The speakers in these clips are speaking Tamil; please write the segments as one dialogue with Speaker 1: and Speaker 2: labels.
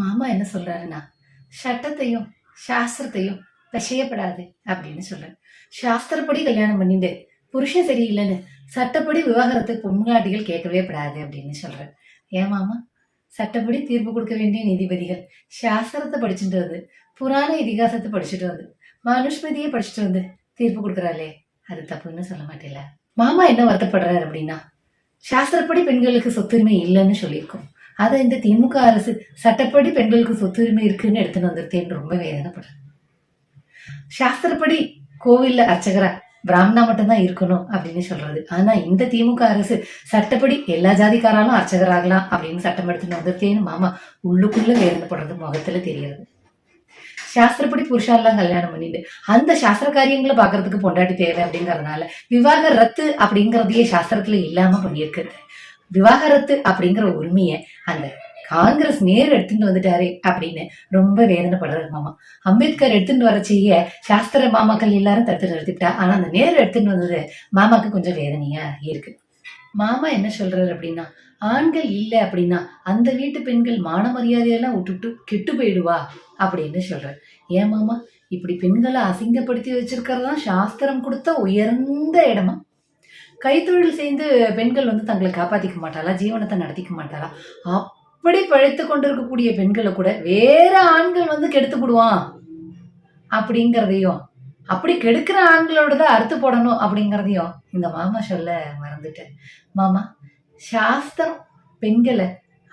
Speaker 1: மாமா என்ன சொல்றாருன்னா சட்டத்தையும் சாஸ்திரத்தையும் விஷயப்படாது அப்படின்னு சொல்றாரு. சாஸ்திரப்படி கல்யாணம் பண்ணிட்டு புருஷன் சரியில்லைன்னு சட்டப்படி விவாகரத்து பொம்முகாட்டிகள் கேட்கவே படாது அப்படின்னு சொல்றாரு. ஏன் மாமா? சட்டப்படி தீர்ப்பு கொடுக்க வேண்டிய நீதிபதிகள் சாஸ்திரத்தை படிச்சுட்டு வந்து புராண இதிகாசத்தை படிச்சுட்டு வந்து மனுஷ்மதியை படிச்சுட்டு வந்து தீர்ப்பு கொடுக்குறாளே அது தப்புன்னு சொல்ல மாட்டேல மாமா என்ன வருத்தப்படுறாரு அப்படின்னா சாஸ்திரப்படி பெண்களுக்கு சொத்துரிமை இல்லைன்னு சொல்லியிருக்கோம். அதை இந்த திமுக அரசு சட்டப்படி பெண்களுக்கு சொத்துரிமை இருக்குன்னு எடுத்துன்னு வந்திருக்கேன்னு ரொம்ப வேதனைப்படுறேன். சாஸ்திரப்படி கோவில்ல அர்ச்சகரா பிராமணா மட்டும்தான் இருக்கணும் அப்படின்னு சொல்றது. ஆனா இந்த திமுக அரசு சட்டப்படி எல்லா ஜாதிக்காராலும் அர்ச்சகராகலாம் அப்படின்னு சட்டம் எடுத்துன்னு வந்திருக்கேன்னு மாமா உள்ளுக்குள்ள வேதனைப்படுறது முகத்துல தெரியறது சாஸ்திரப்படி புருஷாலாம் கல்யாணம் பண்ணிட்டு அந்த சாஸ்திர காரியங்களை பாக்குறதுக்கு பொண்டாட்டி தேவை அப்படிங்கறதுனால விவாக ரத்து அப்படிங்கறதையே சாஸ்திரத்துல இல்லாம பண்ணியிருக்கிறது. விவாகரத்து அப்படிங்கிற உரிமையை அந்த காங்கிரஸ் நேர் எடுத்துட்டு வந்துட்டாரே அப்படின்னு ரொம்ப வேதனைப்படுறாரு மாமா. அம்பேத்கர் எடுத்துட்டு வர செய்ய சாஸ்திர மாமாக்கள் எல்லாரும் தடுத்து நிறுத்திட்டா ஆனா அந்த நேர் எடுத்துட்டு வந்தது மாமாக்கு கொஞ்சம் வேதனையா இருக்கு. மாமா என்ன சொல்றாரு அப்படின்னா ஆண்கள் இல்லை அப்படின்னா அந்த வீட்டு பெண்கள் மான மரியாதையெல்லாம் விட்டுட்டு கெட்டு போயிடுவா அப்படின்னு சொல்றாரு. ஏன் மாமா? இப்படி பெண்களை அசிங்கப்படுத்தி வச்சிருக்கிறதா சாஸ்திரம் கொடுத்த உயர்ந்த இடமா? கைத்தொழில் செய்து பெண்கள் வந்து தங்களை காப்பாற்றிக்க மாட்டாளா ஜீவனத்தை நடத்திக்க மாட்டாளா? அப்படி பழைத்து கொண்டிருக்கக்கூடிய பெண்களை கூட வேற ஆண்கள் வந்து கெடுத்து விடுவான் அப்படிங்கிறதையும் அப்படி கெடுக்கிற ஆண்களோட தான் அறுத்து போடணும் அப்படிங்கிறதையும் இந்த மாமா சொல்ல மறந்துட்டேன். மாமா சாஸ்திரம் பெண்களை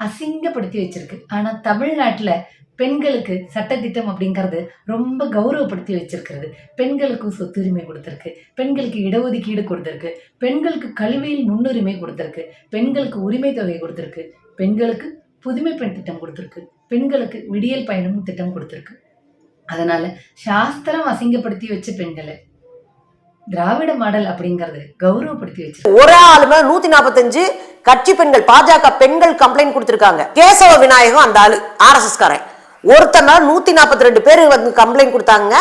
Speaker 1: அசிங்கப்படுத்தி வச்சிருக்கு. ஆனால் தமிழ்நாட்டில் பெண்களுக்கு சட்டத்திட்டம் அப்படிங்கிறது ரொம்ப கௌரவப்படுத்தி வச்சிருக்கிறது. பெண்களுக்கும் சொத்துரிமை கொடுத்துருக்கு. பெண்களுக்கு இடஒதுக்கீடு கொடுத்துருக்கு. பெண்களுக்கு கல்வியில் முன்னுரிமை கொடுத்துருக்கு. பெண்களுக்கு உரிமை தொகை கொடுத்துருக்கு. பெண்களுக்கு புதுமை பெண் திட்டம் கொடுத்துருக்கு. பெண்களுக்கு விடியல் பயணம் திட்டம் கொடுத்துருக்கு. அதனால சாஸ்திரம் அசிங்கப்படுத்தி வச்ச பெண்களை திராவிட மாடல் அப்படிங்கறது கௌரவப்படுத்தி வச்சு
Speaker 2: ஒரு ஆளுமே நூத்தி நாற்பத்தஞ்சு கட்சி பெண்கள் பாஜக பெண்கள் கம்ப்ளைண்ட் கொடுத்திருக்காங்க. கேசவ விநாயகம் அந்த ஆளு ஆர்எஸ்எஸ் காரன். ஒருத்தனா நூத்தி நாற்பத்தி ரெண்டு பேர் வந்து கம்ப்ளைண்ட் கொடுத்தாங்க.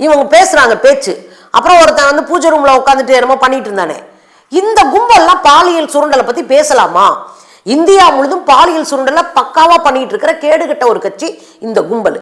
Speaker 2: இவங்க பேசுறாங்க பேச்சு. அப்புறம் ஒருத்தன் வந்து பூஜை ரூம்ல உட்காந்துட்டு என்னமோ பண்ணிட்டு இருந்தானே. இந்த கும்பல்லாம் பாலியல் சுருண்டலை பத்தி பேசலாமா? இந்தியா முழுதும் பாலியல் சுருண்டலை பக்காவா பண்ணிட்டு இருக்கிற கேடுகட்ட ஒரு கட்சி இந்த கும்பல்.